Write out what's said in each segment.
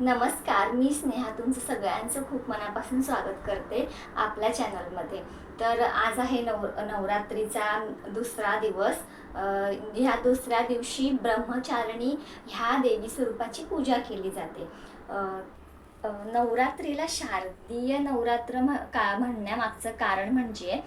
नमस्कार मी स्नेहा. तुमचं सगळ्यांचं खूप मनापासून स्वागत करते आपल्या चॅनलमध्ये. तर आज आहे नव नवरात्रीचा दुसरा दिवस. ह्या दुसऱ्या दिवशी ब्रह्मचारिणी ह्या देवी स्वरूपाची पूजा केली जाते. नवरात्रीला शारदीय नवरात्र म्ह- का म्हणण्यामागचं कारण म्हणजे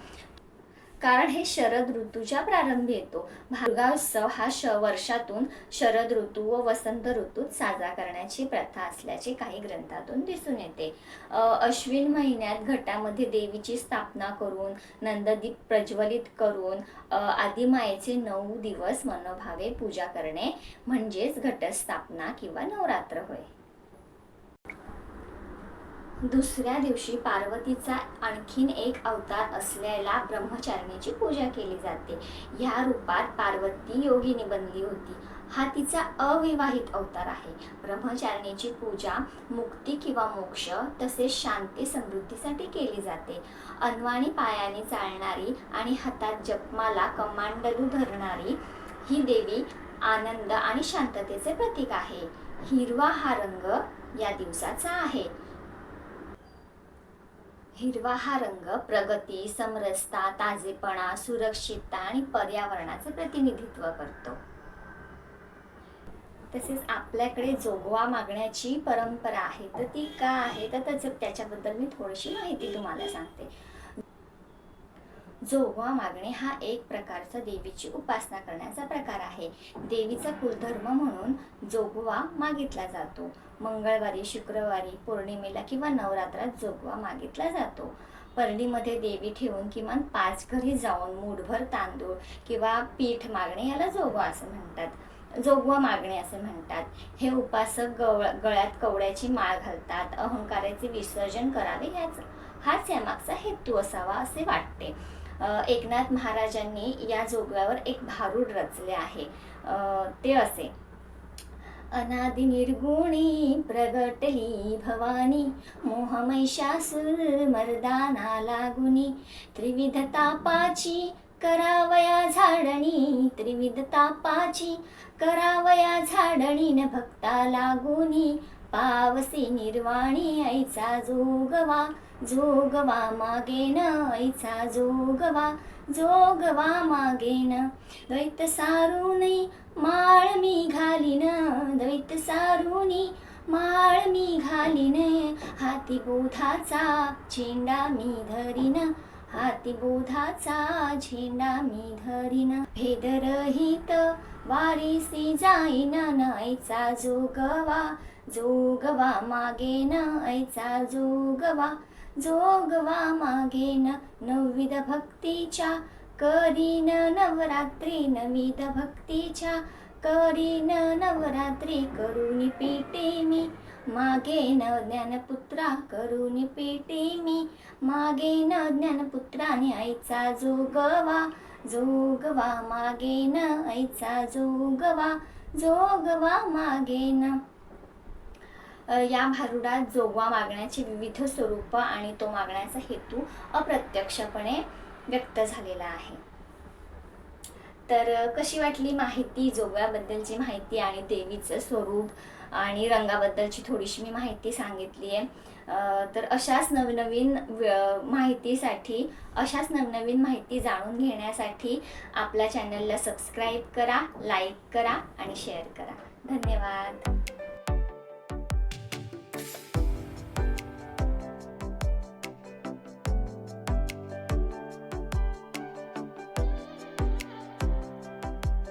कारण हे शरद ऋतूच्या प्रारंभी येतो. दुर्गा उत्सव हा श वर्षातून शरद ऋतू व वसंत ऋतूत साजरा करण्याची प्रथा असल्याचे काही ग्रंथातून दिसून येते. अश्विन महिन्यात घटामध्ये देवीची स्थापना करून नंददीप प्रज्वलित करून आदिमायेचे नऊ दिवस मनोभावे पूजा करणे म्हणजेच घटस्थापना किंवा नवरात्र होय. दुसऱ्या दिवशी पार्वतीचा आणखीन एक अवतार असलेला ब्रह्मचारिणीची पूजा केली जाते. ह्या रूपात पार्वती योगिनी बनली होती. हा तिचा अविवाहित अवतार आहे. ब्रह्मचारिणीची पूजा मुक्ती किंवा मोक्ष तसेच शांती समृद्धीसाठी केली जाते. अनवाणी पायाने चालणारी आणि हातात जपमाला कमांडलू धरणारी ही देवी आनंद आणि शांततेचे प्रतीक आहे. हिरवा हा रंग या दिवसाचा आहे. हिरवा हा रंग प्रगती समरसता ताजेपणा सुरक्षितता आणि पर्यावरणाचे प्रतिनिधित्व करतो. तसेच आपल्याकडे जोगवा मागण्याची परंपरा आहे तर ती का आहे? तर त्याचं त्याच्याबद्दल मी थोडीशी माहिती तुम्हाला सांगते. जोगवा मागणे हा एक प्रकारचा देवीची उपासना करण्याचा प्रकार आहे. देवीचा कुलधर्म म्हणून जोगवा मागितला जातो. मंगळवारी शुक्रवारी पौर्णिमेला किंवा नवरात्रात जोगवा मागितला जातो. परडीमध्ये देवी ठेवून किमान पाच घरी जाऊन मूठभर तांदूळ किंवा पीठ मागणे याला जोगवा असं म्हणतात. जोगवा मागणे असे म्हणतात. हे उपासक गवळ गळ्यात कवड्याची माळ घालतात अहंकाराचे विसर्जन करावे ह्याच हाच यामागचा हेतू असावा असे वाटते. एकनाथ महाराजांनी या जोगव्यावर एक भारूड रचले आहे. ते असे. अनादि निर्गुणी प्रगटली भवानी मोहमैशासुर मर्दाना लागुनी त्रिविध तापाची करावया झाडणी त्रिविध तापाची करावया झाडणी न भक्ता लागुनी पावसी निर्वाणी ऐचा जोगवा. जोगवा मागेन ऐचा जोगवा. जोगवा मागेन. द्वैत सारुनी माळ मी घालीन. द्वैत सारुनी माळ मी घालीन. हाती बोधाचा झेंडा मी धरीन. हाती बोधाचा झेंडा मी धरीन. भेदरहित वारीसी जाईन. नायचा जोगवा. जोगवा मागेन ऐचा जोगवा जोगवा मागेन नवविध भक्तीच्या करीन नवरात्री नवीद भक्तीच्या करीन नवरात्री करुणी पेटे मी मागेन ज्ञानपुत्रा करुणी पेटे मी मागेन ज्ञानपुत्राने आईचा जोगवा जोगवा मागेन आईचा जोगवा जोगवा मागेन अ, या भारुडात जोगवा मागण्याचे विविध स्वरूप आणि तो मागण्याचा हेतू अप्रत्यक्षपणे व्यक्त झालेला आहे. तर कशी वाटली माहिती? जोगव्याबद्दलची माहिती आणि देवीचं स्वरूप आणि रंगाबद्दलची थोडीशी मी माहिती सांगितली आहे तर अशाच नवनवीन व्य- माहितीसाठी अशाच नवनवीन माहिती जाणून घेण्यासाठी आपल्या चॅनलला सबस्क्राईब करा लाईक करा आणि शेअर करा. धन्यवाद.